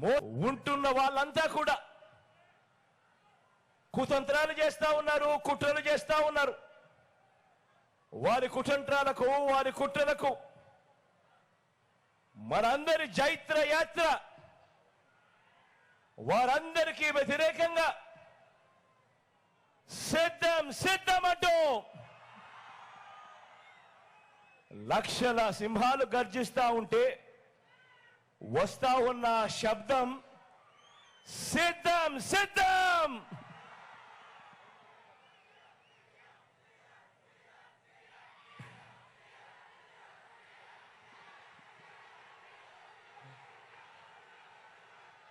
మో ఉంటున్న వాళ్ళంతా కూడా కుతంత్రాలు చేస్తా ఉన్నారు కుట్రలు చేస్తా ఉన్నారు. వారి కుతంత్రాలకు వారి కుట్రలకు మనందరి జైత్ర యాత్ర వారందరికీ వ్యతిరేకంగా సిద్ధం సిద్ధమంటూ లక్షల సింహాలు గర్జిస్తా ఉంటే వస్తా ఉన్న శబ్దం సిద్ధం సిద్ధం!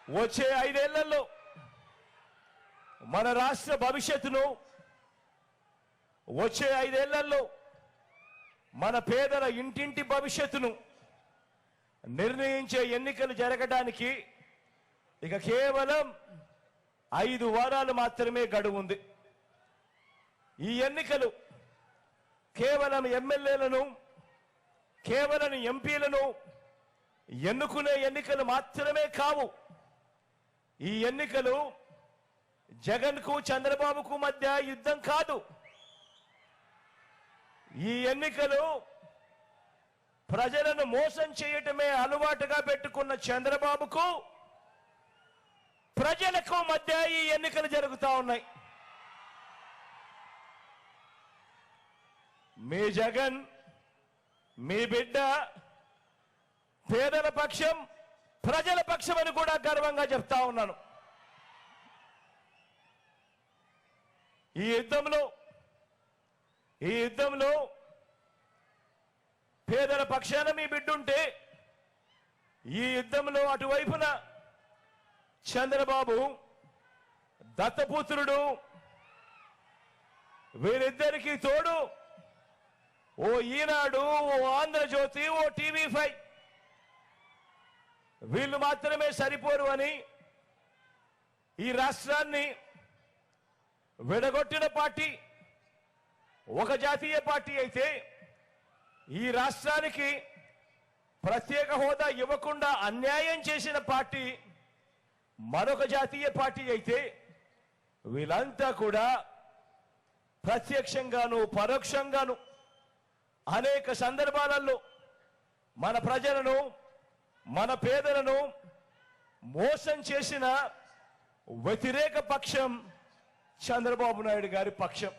వచ్చే ఐదేళ్ళలో మన రాష్ట్ర భవిష్యత్తును వచ్చే ఐదేళ్ళలో మన పేదల ఇంటింటి భవిష్యత్తును నిర్ణయించే ఎన్నికలు జరగడానికి ఇక కేవలం ఐదు వారాలు మాత్రమే గడువు ఉంది ఈ ఎన్నికలు కేవలం ఎమ్మెల్యేలను కేవలం ఎంపీలను ఎన్నుకునే ఎన్నికలు మాత్రమే కావు. ఈ ఎన్నికలు జగన్కు చంద్రబాబుకు మధ్య యుద్ధం కాదు. ఈ ఎన్నికలు ప్రజలను మోసం చేయటమే అలవాటుగా పెట్టుకున్న చంద్రబాబుకు ప్రజలకు మధ్య ఈ ఎన్నికలు జరుగుతా ఉన్నాయి. మీ జగన్ మీ బిడ్డ పేదల పక్షం ప్రజల పక్షం అని కూడా గర్వంగా చెప్తా ఉన్నాను. ఈ యుద్ధంలో ఈ యుద్ధంలో పేదల పక్షాన మీ బిడ్డుంటే ఈ యుద్ధంలో అటువైపున చంద్రబాబు దత్తపుత్రుడు వీరిద్దరికీ తోడు ఓ ఈనాడు ఓ ఆంధ్రజ్యోతి ఓ టీవీ ఫైవ్ వీళ్ళు మాత్రమే సరిపోరు అని ఈ రాష్ట్రాన్ని విడగొట్టిన పార్టీ ఒక జాతీయ పార్టీ అయితే ఈ రాష్ట్రానికి ప్రత్యేక హోదా ఇవ్వకుండా అన్యాయం చేసిన పార్టీ మరొక జాతీయ పార్టీ అయితే వీళ్ళంతా కూడా ప్రత్యక్షంగాను పరోక్షంగాను అనేక సందర్భాలలో మన ప్రజలను మన పేదలను మోసం చేసిన వ్యతిరేక పక్షం చంద్రబాబు నాయుడు గారి పక్షం.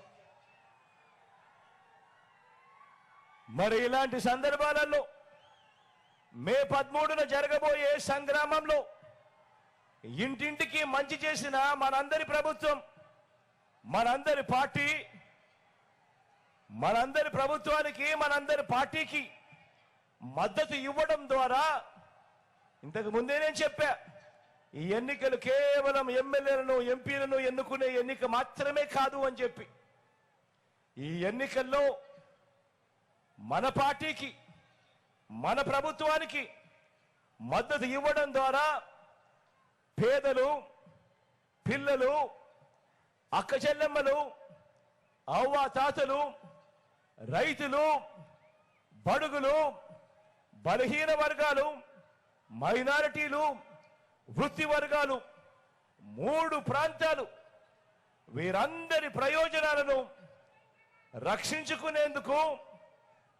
మరి ఇలాంటి సందర్భాలలో మే పదమూడున జరగబోయే సంగ్రామంలో ఇంటింటికి మంచి చేసిన మనందరి ప్రభుత్వం మనందరి పార్టీ మనందరి ప్రభుత్వానికి మనందరి పార్టీకి మద్దతు ఇవ్వడం ద్వారా ఇంతకు ముందే నేను చెప్పా ఈ ఎన్నికలు కేవలం ఎమ్మెల్యేలను ఎంపీలను ఎన్నుకునే ఎన్నిక మాత్రమే కాదు అని చెప్పి ఈ ఎన్నికల్లో మన పార్టీకి మన ప్రభుత్వానికి మద్దతు ఇవ్వడం ద్వారా పేదలు పిల్లలు అక్క చెల్లెమ్మలు అవ్వ తాతలు రైతులు బడుగులు బలహీన వర్గాలు మైనారిటీలు వృత్తి వర్గాలు మూడు ప్రాంతాలు వీరందరి ప్రయోజనాలను రక్షించుకునేందుకు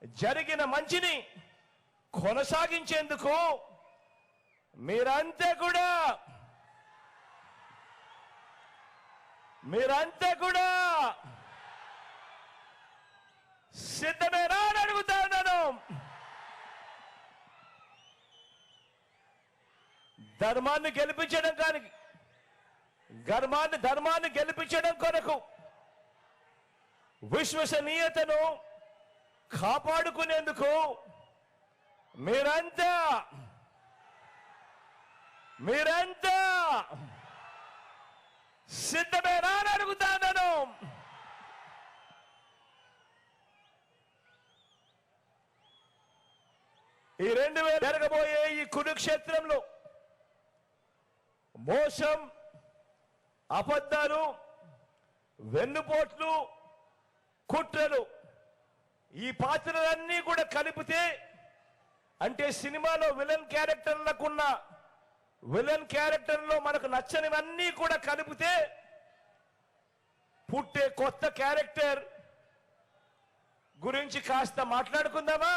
జరిగిన మంచిని కొనసాగించేందుకు మీరంతా కూడా. మీరంతా కూడా. సిద్ధమేనా అని అడుగుతా ఉన్నాను. ధర్మాన్ని గెలిపించడం కానీ ధర్మాన్ని ధర్మాన్ని గెలిపించడం కొరకు విశ్వసనీయతను కాపాడుకునేందుకు మీరంతా మీరంతా సిద్ధమేనా అని అడుగుతాను ఈ రెండు వేలు జరగబోయే ఈ కురుక్షేత్రంలో మోసం అబద్ధాలు వెన్నుపోట్లు కుట్రలు ఈ పాత్రలన్నీ కూడా కలిపితే అంటే సినిమాలో విలన్ క్యారెక్టర్లకున్న విలన్ క్యారెక్టర్లో మనకు నచ్చనివన్నీ కూడా కలిపితే పుట్టే కొత్త క్యారెక్టర్ గురించి కాస్త మాట్లాడుకుందామా?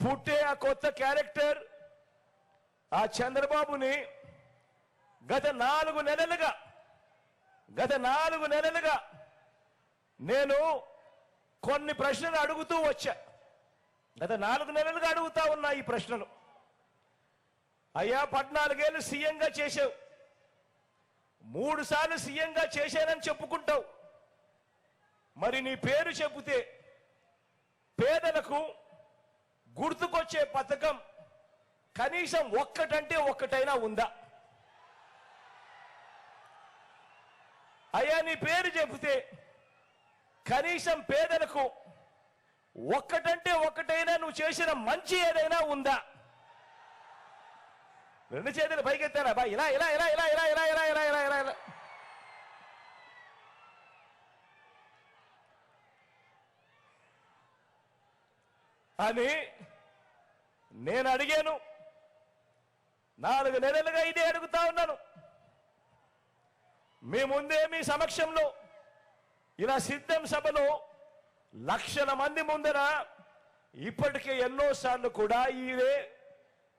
పుట్టే ఆ కొత్త క్యారెక్టర్ ఆ చంద్రబాబుని గత నాలుగు నెలలుగా గత నాలుగు నెలలుగా నేను కొన్ని ప్రశ్నలు అడుగుతూ వచ్చా. గత నాలుగు నెలలుగా అడుగుతా ఉన్నా ఈ ప్రశ్నలు. అయ్యా పద్నాలుగేళ్ళు సీఎంగా చేసావు మూడు సార్లు సీఎంగా చేశానని చెప్పుకుంటావు. మరి నీ పేరు చెబితే పేదలకు గుర్తుకొచ్చే పథకం కనీసం ఒక్కటంటే ఒక్కటైనా ఉందా? అయ్యా నీ పేరు చెబితే కనీసం పేదలకు ఒక్కటంటే ఒక్కటైనా నువ్వు చేసిన మంచి ఏదైనా ఉందా? రెండు చేతులు పైకెత్తారా? బా ఇలా ఇలా ఇలా ఇలా ఇలా ఇలా ఇలా ఇలా ఇలా ఇలా. ఇలా అని నేను అడిగాను. నాలుగు నెలలుగా ఇదే అడుగుతా ఉన్నాను. మీ ముందే మీ సమక్షంలో ఇలా సిద్ధం సభలో లక్షల మంది ముందర ఇప్పటికే ఎన్నో సార్లు కూడా ఇదే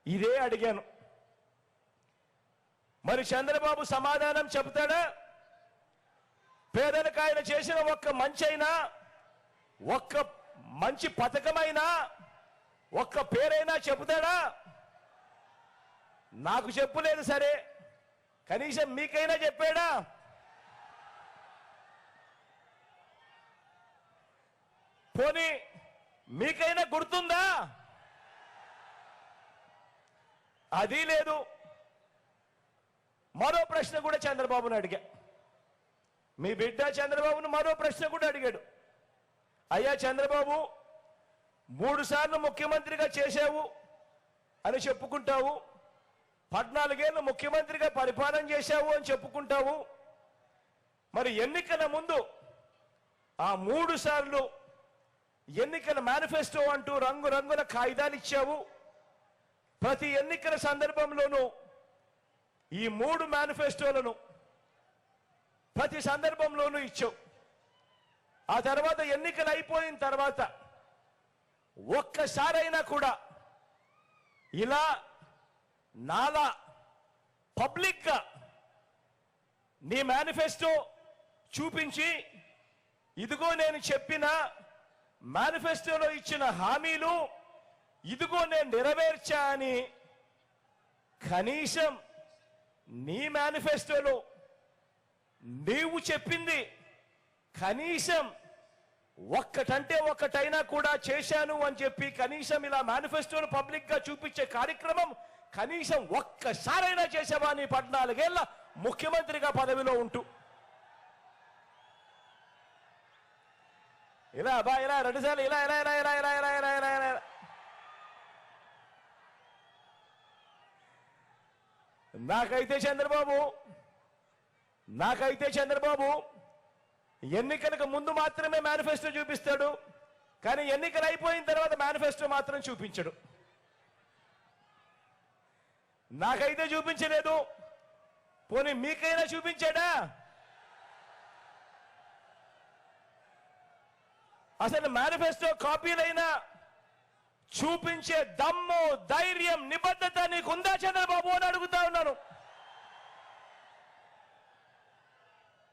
ఇదే అడిగాను. మరి చంద్రబాబు సమాధానం చెబుతాడా? పేదలకు ఆయన చేసిన ఒక్క మంచి అయినా ఒక్క మంచి పథకమైనా ఒక్క పేరైనా చెబుతాడా? నాకు చెప్పులేదు సరే కనీసం మీకైనా చెప్పాడా? పోనీ మీకైనా గుర్తుందా? అది లేదు. మరో ప్రశ్న కూడా చంద్రబాబును అడిగా. మీ బిడ్డ చంద్రబాబును మరో ప్రశ్న కూడా అడిగాడు. అయ్యా చంద్రబాబు మూడు సార్లు ముఖ్యమంత్రిగా చేశావు అని చెప్పుకుంటావు. పద్నాలుగేళ్ళు ముఖ్యమంత్రిగా పరిపాలన చేశావు అని చెప్పుకుంటావు. మరి ఎన్నికల ముందు ఆ మూడు సార్లు ఎన్నికల మేనిఫెస్టో అంటూ రంగురంగుల కాగితాలు ఇచ్చావు ప్రతి ఎన్నికల సందర్భంలోనూ ఈ మూడు మేనిఫెస్టోలను ప్రతి సందర్భంలోనూ ఇచ్చావు. ఆ తర్వాత ఎన్నికలు అయిపోయిన తర్వాత ఒక్కసారైనా కూడా ఇలా నాలా పబ్లిక్గా నీ మేనిఫెస్టో చూపించి ఇదిగో నేను చెప్పిన మేనిఫెస్టోలో ఇచ్చిన హామీలు ఇదిగో నేను నెరవేర్చా అని కనీసం నీ మేనిఫెస్టోలో నీవు చెప్పింది కనీసం ఒక్కటంటే ఒక్కటైనా కూడా చేశాను అని చెప్పి కనీసం ఇలా మేనిఫెస్టోను పబ్లిక్గా చూపించే కార్యక్రమం కనీసం ఒక్కసారైనా చేసావా నీ పద్నాలుగేళ్ళ ముఖ్యమంత్రిగా పదవిలో ఉంటూ. ఇలా బా ఇలా రెండుసార్లు ఇలా ఇలా ఇలా ఇలా ఇలా ఇలా ఇలా ఇలా ఇలా. నాకైతే చంద్రబాబు నాకైతే చంద్రబాబు ఎన్నికలకు ముందు మాత్రమే మేనిఫెస్టో చూపిస్తాడు కానీ ఎన్నికలు అయిపోయిన తర్వాత మేనిఫెస్టో మాత్రం చూపించడు. నాకైతే చూపించలేదు పోనీ మీకైనా చూపించాడా? అసలు మేనిఫెస్టో కాపీలైనా చూపించే దమ్ము ధైర్యం నిబద్ధత నీకుందా చంద్రబాబు అని అడుగుతా ఉన్నాను.